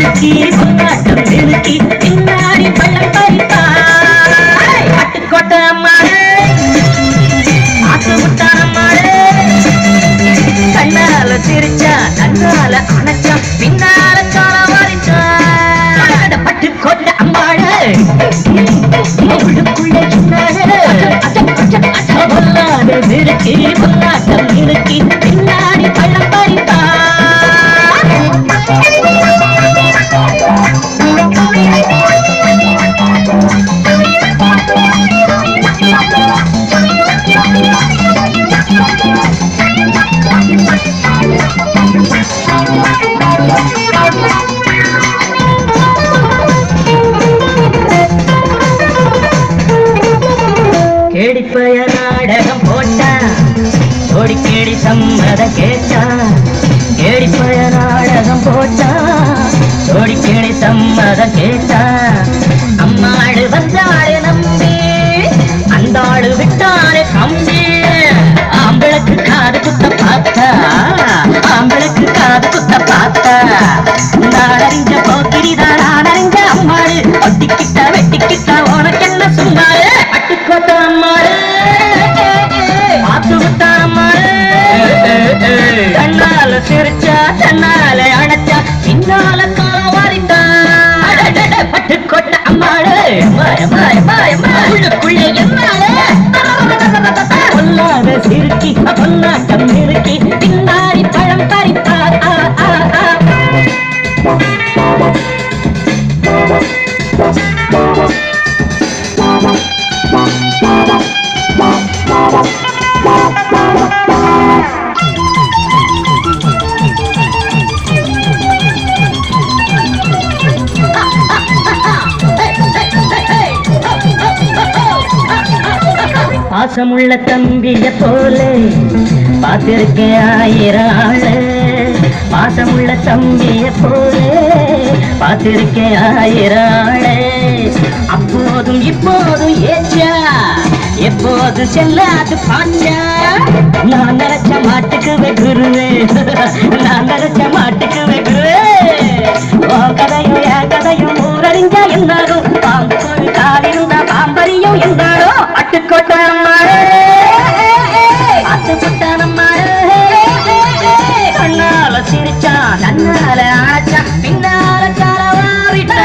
நிறுத்தி சொல்லாட்டம் நிறுத்தி பின்னாடி பள்ளம் பறிப்பாய் பட்டுக்கோட்டை அம்மாடே ஆத்து முட்டான அம்மாடே கண்ணால சிரிச்சா கண்ணால அணைச்சா பின்னால கால மறிச்சா பட்டுக்கோட்டை அம்மாடே உள்ளுக்குள்ளே சொன்னாடே நிறுத்தி சொல்லாட்டம் நிறுத்தி கேடிப்பய நாடகம் போட்டா ஓடி கேடி சம்மத கேட்டா கேடிப்பய நாடகம் போட்டா ஓடி கேடி சம்மத கேட்டா சிரிச்சா தன்னால அணைச்சா பின்னால கால காலம் பட்டு கொட்ட அம்மாடு உள்ளுக்குள்ளே எம்மாடு பொல்லாத சிரிக்கி பொன்னாட்டம் பாசமுள்ள தம்பிய போல பார்த்திருக்க ஆயிரம் ஆளு. பாசமுள்ள தம்பிய போல பார்த்திருக்க ஆயிரம் ஆளு. அப்போதும் இப்போதும் ஏச்சா எப்போது செல்லாது பாச்சா. நான் நினைச்ச மாட்டுக்கு வெகுருவே நான் நினைச்ச மாட்டுக்கு வெகுருவே கதையும் என் கதையும் ஊரறிஞ்சா என்னாகும் ஆட்டுக்கோட்டாரம்மா ஆட்டுக்கோட்டாரம்மா கண்ணால சிரிச்சா கண்ணால ஆச்சா பின்னால காலவாரிட்டா